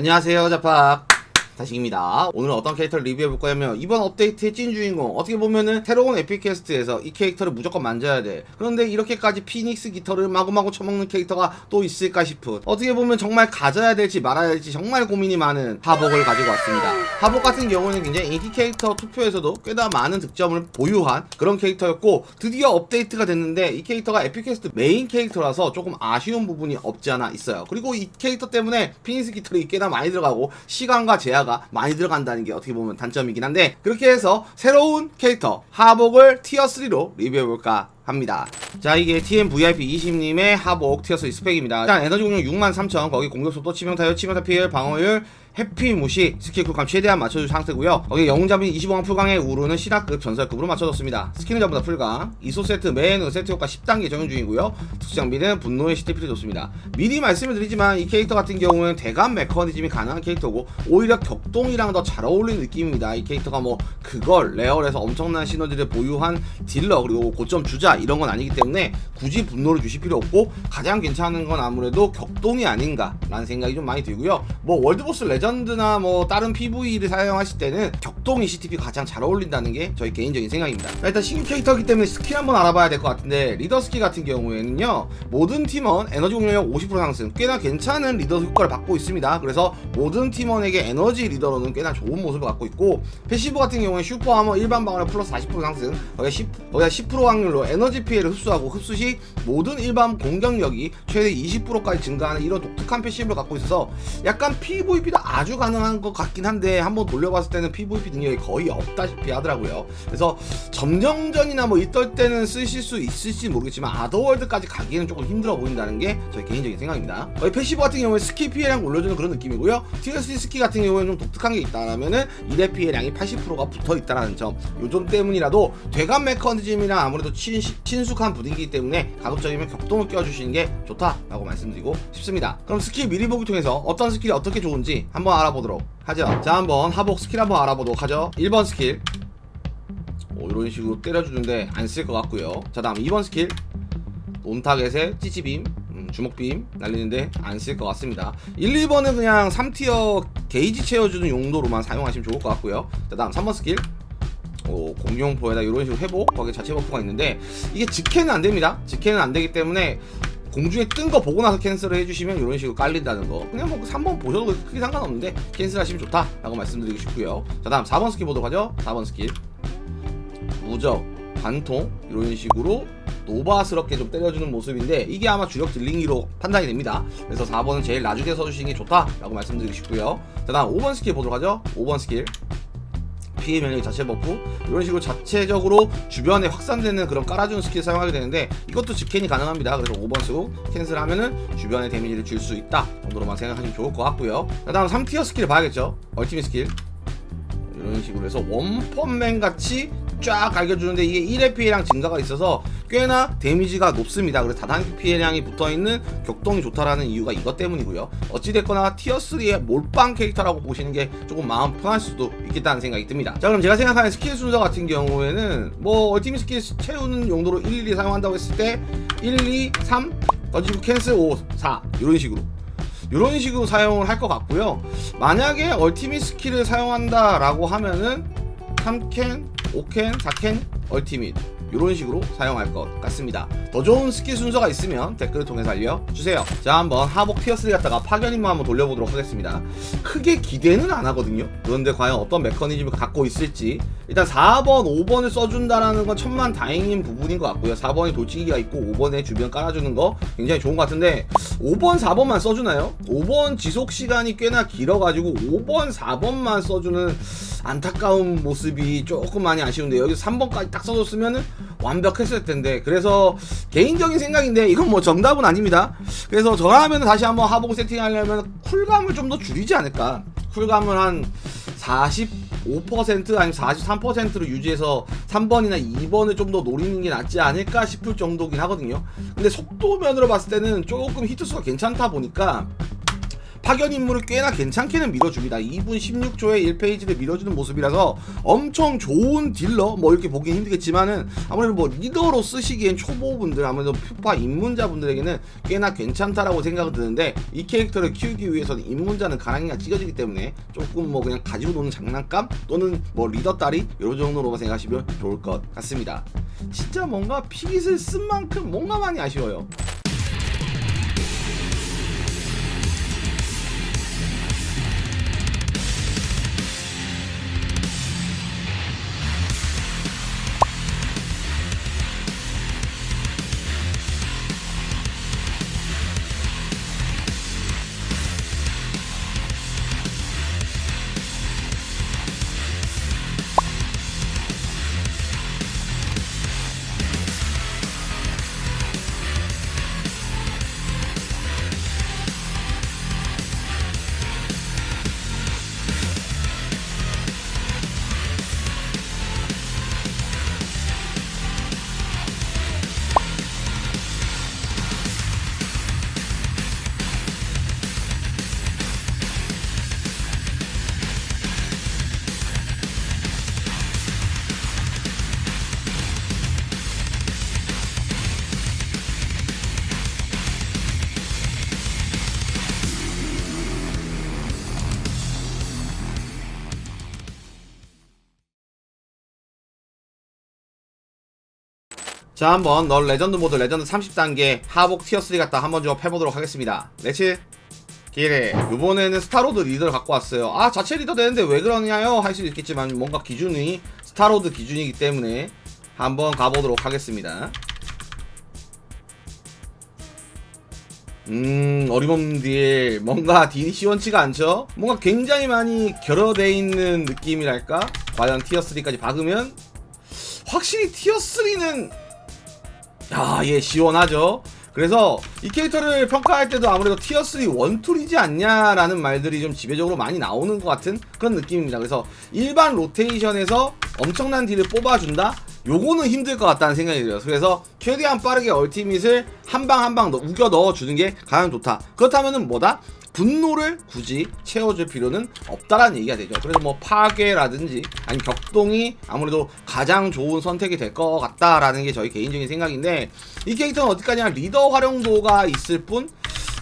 안녕하세요 자팍 다식입니다. 오늘 어떤 캐릭터를 리뷰해볼 거냐면 이번 업데이트의 찐 주인공. 어떻게 보면은 새로운 에픽캐스트에서 이 캐릭터를 무조건 만져야 돼. 그런데 이렇게까지 피닉스 깃털을 마구마구 쳐먹는 캐릭터가 또 있을까 싶은. 어떻게 보면 정말 가져야 될지 말아야 될지 정말 고민이 많은 하복을 가지고 왔습니다. 하복 같은 경우는 굉장히 인기 캐릭터 투표에서도 꽤나 많은 득점을 보유한 그런 캐릭터였고 드디어 업데이트가 됐는데 이 캐릭터가 에픽캐스트 메인 캐릭터라서 조금 아쉬운 부분이 없지 않아 있어요. 그리고 이 캐릭터 때문에 피닉스 깃털이 꽤나 많이 들어가고 시간과 제 야가 많이 들어간다는 게 어떻게 보면 단점이긴 한데 그렇게 해서 새로운 캐릭터 하복을 티어 3로 리뷰해볼까 합니다. 자 이게 TM VIP 20님의 하복 티어3 스펙입니다. 일단 에너지 공격 63,000 거기 공격 속도 치명 타율 치명 타 피해 방어율 해피 무시 스킬 쿨감 최대한 맞춰줄 상태고요. 거기 영웅 잡인 25강 풀강의 우루는 신화급 전설급으로 맞춰졌습니다. 스킬은 전부 다 풀강. 이소 세트 맨 세트 효과 10단계 적용 중이고요. 특수 장비는 분노의 시티필이 좋습니다. 미리 말씀을 드리지만 이 캐릭터 같은 경우는 대감 메커니즘이 가능한 캐릭터고 오히려 격동이랑 더 잘 어울리는 느낌입니다. 이 캐릭터가 뭐 그걸 레어에서 엄청난 시너지를 보유한 딜러 그리고 고점 주자 이런 건 아니기 때문에 굳이 분노를 주실 필요 없고 가장 괜찮은 건 아무래도 격동이 아닌가라는 생각이 좀 많이 들고요. 뭐 월드보스 레전드나 뭐 다른 PV를 사용하실 때는 격동 ECTP 가장 잘 어울린다는 게 저희 개인적인 생각입니다. 자, 일단 신규 캐릭터이기 때문에 스킬 한번 알아봐야 될 것 같은데 리더 스킬 같은 경우에는요 모든 팀원 에너지 공격력 50% 상승 꽤나 괜찮은 리더 효과를 받고 있습니다. 그래서 모든 팀원에게 에너지 리더로는 꽤나 좋은 모습을 갖고 있고 패시브 같은 경우에 슈퍼 하머 일반 방어력 플러스 40% 상승 거기에 10, 거기에 10% 확률로 에너지 피해를 흡수하고 흡수 시 모든 일반 공격력이 최대 20%까지 증가하는 이런 독특한 패시브를 갖고 있어서 약간 PVP도 아주 가능한 것 같긴 한데 한번 돌려봤을 때는 PVP 능력이 거의 없다시피 하더라고요. 그래서 점령전이나 뭐 이떨 때는 쓰실 수 있을지 모르겠지만 아더월드까지 가기에는 조금 힘들어 보인다는 게 저희 개인적인 생각입니다. 패시브 같은 경우에 스킬 피해량 올려주는 그런 느낌이고요. TSC 스킬 같은 경우에는 좀 독특한 게 있다라면은 1회 피해량이 80%가 붙어 있다라는 점. 요점 때문이라도 되감 메커니즘이랑 아무래도 친, 친숙한 부딩이기 때문에 가급적이면 격동을 껴주시는 게 좋다라고 말씀드리고 싶습니다. 그럼 스킬 미리 보기 통해서 어떤 스킬이 어떻게 좋은지 한번 알아보도록 하죠. 자, 한번 하복 스킬 한번 알아보도록 하죠. 1번 스킬. 오, 이런 식으로 때려주는데 안 쓸 것 같고요. 자, 다음 2번 스킬. 온타겟에 찌찌빔, 음, 주먹빔 날리는데 안 쓸 것 같습니다. 1, 2번은 그냥 3티어 게이지 채워주는 용도로만 사용하시면 좋을 것 같고요. 자, 다음 3번 스킬. 오, 공룡포에다 이런 식으로 회복, 거기에 자체 버프가 있는데 이게 직캔은 안 됩니다. 직캔은 안 되기 때문에 공중에 뜬 거 보고 나서 캔슬을 해주시면 이런 식으로 깔린다는 거. 그냥 뭐 3번 보셔도 크게 상관없는데 캔슬하시면 좋다라고 말씀드리고 싶고요. 자, 다음 4번 스킬 보도록 하죠. 4번 스킬. 무적, 관통 이런 식으로 노바스럽게 좀 때려주는 모습인데 이게 아마 주력 딜링이로 판단이 됩니다. 그래서 4번은 제일 나중에 써주시는 게 좋다라고 말씀드리고 싶고요. 자 다음 5번 스킬 보도록 하죠. 5번 스킬 피해 면역 자체 버프 이런 식으로 자체적으로 주변에 확산되는 그런 깔아주는 스킬 사용하게 되는데 이것도 직캔이 가능합니다. 그래서 5번 쓰고 캔슬하면은 주변에 데미지를 줄 수 있다 정도로만 생각하시면 좋을 것 같고요. 자 다음 3티어 스킬을 봐야겠죠. 얼티밋 스킬 이런 식으로 해서 원펀맨 같이 쫙 갈겨주는데 이게 1회 피해량 증가가 있어서 꽤나 데미지가 높습니다. 그래서 다단계 피해량이 붙어있는 격동이 좋다라는 이유가 이것 때문이고요. 어찌됐거나 티어3의 몰빵 캐릭터라고 보시는 게 조금 마음 편할 수도 있겠다는 생각이 듭니다. 자 그럼 제가 생각하는 스킬 순서 같은 경우에는 뭐 얼티밋 스킬 채우는 용도로 1, 2 사용한다고 했을 때 1, 2, 3 던지고 캔슬 5, 4 이런 식으로 이런 식으로 사용을 할 것 같고요. 만약에 얼티밋 스킬을 사용한다 라고 하면은 3캔, 5캔, 4캔 얼티밋 이런 식으로 사용할 것 같습니다. 더 좋은 스킬 순서가 있으면 댓글을 통해서 알려주세요. 자 한번 하복 티어3 갖다가 파견 임무 한번 돌려보도록 하겠습니다. 크게 기대는 안 하거든요. 그런데 과연 어떤 메커니즘을 갖고 있을지 일단 4번, 5번을 써준다라는 건 천만 다행인 부분인 것 같고요. 4번이 돌치기가 있고 5번에 주변 깔아주는 거 굉장히 좋은 것 같은데 5번, 4번만 써주나요? 5번 지속 시간이 꽤나 길어가지고 5번, 4번만 써주는 안타까운 모습이 조금 많이 아쉬운데 여기서 3번까지 딱 써줬으면은 완벽했을 텐데 그래서 개인적인 생각인데 이건 뭐 정답은 아닙니다. 그래서 저라면 다시 한번 하복 세팅하려면 쿨감을 좀 더 줄이지 않을까? 쿨감을 한 45% 아니면 43%로 유지해서 3번이나 2번을 좀 더 노리는 게 낫지 않을까 싶을 정도긴 하거든요. 근데 속도면으로 봤을 때는 조금 히트수가 괜찮다 보니까 파견 임무를 꽤나 괜찮게는 밀어줍니다. 2분 16초에 1페이지를 밀어주는 모습이라서 엄청 좋은 딜러 뭐 이렇게 보긴 힘들겠지만은 아무래도 뭐 리더로 쓰시기엔 초보분들 아무래도 퓨파 입문자분들에게는 꽤나 괜찮다라고 생각이 드는데 이 캐릭터를 키우기 위해서는 입문자는 가랑이가 찢어지기 때문에 조금 뭐 그냥 가지고 노는 장난감 또는 뭐 리더 딸이 이런 정도로만 생각하시면 좋을 것 같습니다. 진짜 뭔가 피깃을 쓴 만큼 뭔가 많이 아쉬워요 자 한번 널 레전드 모드 레전드 30단계 하복 티어3 갖다 한번 좀 해보도록 하겠습니다. 레츠 기회 이번에는 스타로드 리더를 갖고 왔어요. 아 자체 리더 되는데 왜 그러냐요? 할 수도 있겠지만 뭔가 기준이 스타로드 기준이기 때문에 한번 가보도록 하겠습니다. 음 어림없는 딜 뭔가 딜이 시원치가 않죠? 뭔가 굉장히 많이 결여돼 있는 느낌이랄까? 과연 티어3까지 박으면? 확실히 티어3는 야, 예, 시원하죠. 그래서 이 캐릭터를 평가할 때도 아무래도 티어3 원툴이지 않냐라는 말들이 좀 지배적으로 많이 나오는 것 같은 그런 느낌입니다. 그래서 일반 로테이션에서 엄청난 딜을 뽑아준다? 요거는 힘들 것 같다는 생각이 들어요. 그래서 최대한 빠르게 얼티밋을 한 방 한방 우겨 넣어주는 게 가장 좋다. 그렇다면은 뭐다? 분노를 굳이 채워줄 필요는 없다라는 얘기가 되죠. 그래서 뭐 파괴라든지 아니면 격동이 아무래도 가장 좋은 선택이 될 것 같다라는 게 저희 개인적인 생각인데 이 캐릭터는 어디까지나 리더 활용도가 있을 뿐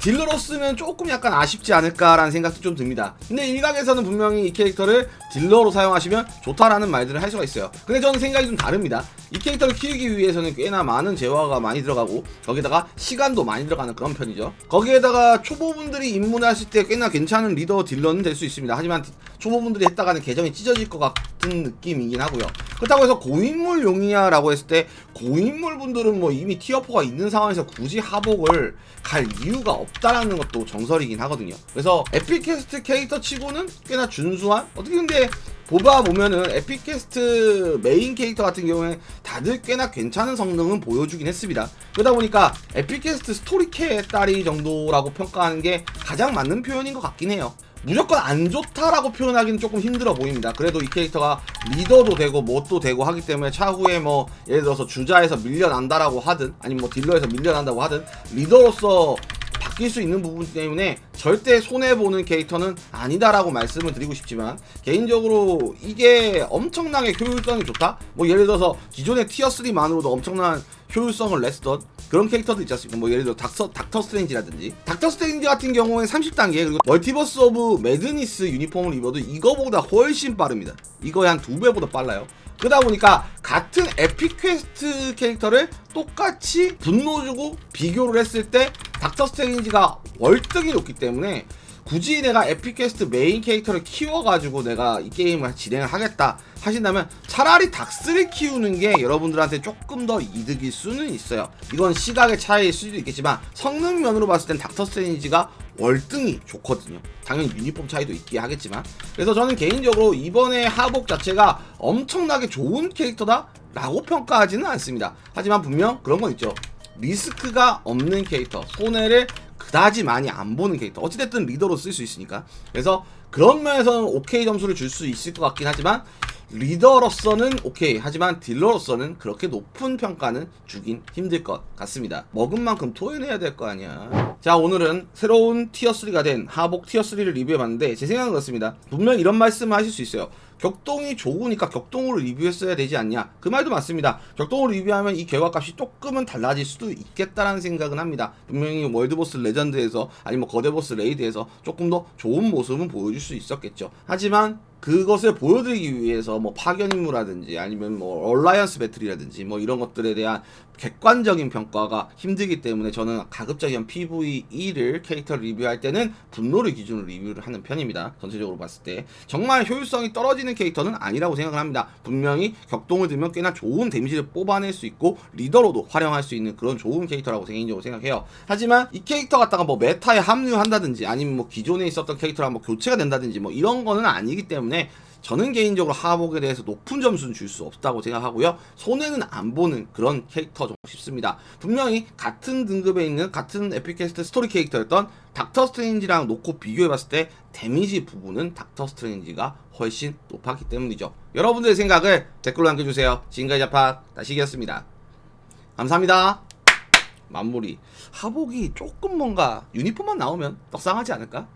딜러로 쓰면 조금 약간 아쉽지 않을까라는 생각도 좀 듭니다. 근데 일각에서는 분명히 이 캐릭터를 딜러로 사용하시면 좋다라는 말들을 할 수가 있어요. 근데 저는 생각이 좀 다릅니다. 이 캐릭터를 키우기 위해서는 꽤나 많은 재화가 많이 들어가고 거기다가 시간도 많이 들어가는 그런 편이죠. 거기에다가 초보분들이 입문하실 때 꽤나 괜찮은 리더 딜러는 될 수 있습니다. 하지만 초보분들이 했다가는 계정이 찢어질 것 같은 느낌이긴 하고요. 그렇다고 해서 고인물 용이냐라고 했을 때 고인물 분들은 뭐 이미 티어포가 있는 상황에서 굳이 하복을 갈 이유가 없다라는 것도 정설이긴 하거든요. 그래서 에픽캐스트 캐릭터 치고는 꽤나 준수한 어떻게 근데 보다 보면은 에픽캐스트 메인 캐릭터 같은 경우에 다들 꽤나 괜찮은 성능은 보여주긴 했습니다. 그러다 보니까 에픽캐스트 스토리캐 딸이 정도라고 평가하는 게 가장 맞는 표현인 것 같긴 해요. 무조건 안 좋다라고 표현하기는 조금 힘들어 보입니다. 그래도 이 캐릭터가 리더도 되고 뭣도 되고 하기 때문에 차후에 뭐 예를 들어서 주자에서 밀려난다라고 하든 아니면 뭐 딜러에서 밀려난다고 하든 리더로서 바뀔 수 있는 부분 때문에 절대 손해보는 캐릭터는 아니다라고 말씀을 드리고 싶지만 개인적으로 이게 엄청나게 효율성이 좋다? 뭐 예를 들어서 기존의 티어3만으로도 엄청난 효율성을 냈던 그런 캐릭터도 있지 않습니까? 뭐 예를 들어 닥터, 닥터 스트레인지라든지 닥터 스트레인지 같은 경우에 30단계 그리고 멀티버스 오브 매드니스 유니폼을 입어도 이거보다 훨씬 빠릅니다 이거에 한두 배보다 빨라요 그러다 보니까 같은 에픽 퀘스트 캐릭터를 똑같이 분노 주고 비교를 했을 때 닥터 스트레인지가 월등히 높기 때문에 굳이 내가 에픽 퀘스트 메인 캐릭터를 키워가지고 내가 이 게임을 진행을 하겠다 하신다면 차라리 닥스를 키우는 게 여러분들한테 조금 더 이득일 수는 있어요. 이건 시각의 차이일 수도 있겠지만 성능 면으로 봤을 땐 닥터 스트레인지가 월등히 좋거든요. 당연히 유니폼 차이도 있긴 하겠지만 그래서 저는 개인적으로 이번에 하복 자체가 엄청나게 좋은 캐릭터다 라고 평가하지는 않습니다. 하지만 분명 그런 건 있죠. 리스크가 없는 캐릭터 손해를 그다지 많이 안 보는 캐릭터. 어찌됐든 리더로 쓸 수 있으니까. 그래서 그런 면에서는 오케이 점수를 줄 수 있을 것 같긴 하지만 리더로서는 오케이. 하지만 딜러로서는 그렇게 높은 평가는 주긴 힘들 것 같습니다. 먹은 만큼 토해내야 될 거 아니야. 자 오늘은 새로운 티어3가 된 하복 티어3를 리뷰해봤는데 제 생각은 그렇습니다. 분명 이런 말씀을 하실 수 있어요 격동이 좋으니까 격동으로 리뷰했어야 되지 않냐? 그 말도 맞습니다. 격동으로 리뷰하면 이 결과값이 조금은 달라질 수도 있겠다라는 생각은 합니다. 분명히 월드보스 레전드에서 아니면 뭐 거대보스 레이드에서 조금 더 좋은 모습은 보여줄 수 있었겠죠. 하지만 그것을 보여드리기 위해서 뭐 파견 임무라든지 아니면 뭐 얼라이언스 배틀이라든지 뭐 이런 것들에 대한 객관적인 평가가 힘들기 때문에 저는 가급적이면 PVE를 캐릭터 리뷰할 때는 분노를 기준으로 리뷰를 하는 편입니다. 전체적으로 봤을 때 정말 효율성이 떨어지는 캐릭터는 아니라고 생각을 합니다. 분명히 격동을 들면 꽤나 좋은 데미지를 뽑아낼 수 있고 리더로도 활용할 수 있는 그런 좋은 캐릭터라고 개인적으로 생각해요. 하지만 이 캐릭터 갖다가 뭐 메타에 합류한다든지 아니면 뭐 기존에 있었던 캐릭터랑 뭐 교체가 된다든지 뭐 이런 거는 아니기 때문에 저는 개인적으로 하복에 대해서 높은 점수는 줄 수 없다고 생각하고요. 손해는 안 보는 그런 캐릭터 정도 싶습니다. 분명히 같은 등급에 있는 같은 에피캐스트 스토리 캐릭터였던 닥터 스트레인지랑 놓고 비교해봤을 때 데미지 부분은 닥터 스트레인지가 훨씬 높았기 때문이죠. 여러분들의 생각을 댓글로 남겨주세요. 지금까지 자파 다시기였습니다. 감사합니다. 마무리. 하복이 조금 뭔가 유니폼만 나오면 떡상하지 않을까?